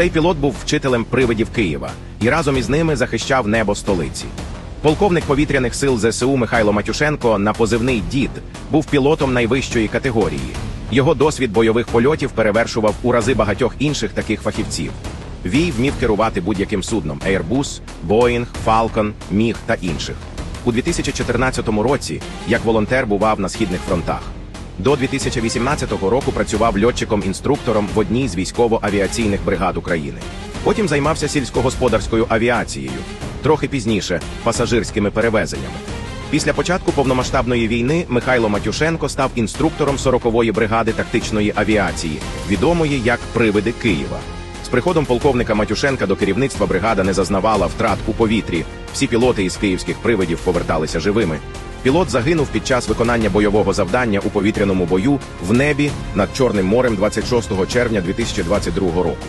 Цей пілот був вчителем привидів Києва і разом із ними захищав небо столиці. Полковник повітряних сил ЗСУ Михайло Матюшенко на позивний дід був пілотом найвищої категорії. Його досвід бойових польотів перевершував у рази багатьох інших таких фахівців. Вій вмів керувати будь-яким судном Airbus, Boeing, Falcon, Міг та інших. У 2014 році як волонтер бував на східних фронтах. До 2018 року працював льотчиком-інструктором в одній з військово-авіаційних бригад України. Потім займався сільськогосподарською авіацією, трохи пізніше пасажирськими перевезеннями. Після початку повномасштабної війни Михайло Матюшенко став інструктором 40-ї бригади тактичної авіації, відомої як Привиди Києва. З приходом полковника Матюшенка до керівництва бригада не зазнавала втрат у повітрі. Всі пілоти із київських привидів поверталися живими. Пілот загинув під час виконання бойового завдання у повітряному бою в небі над Чорним морем 26 червня 2022 року.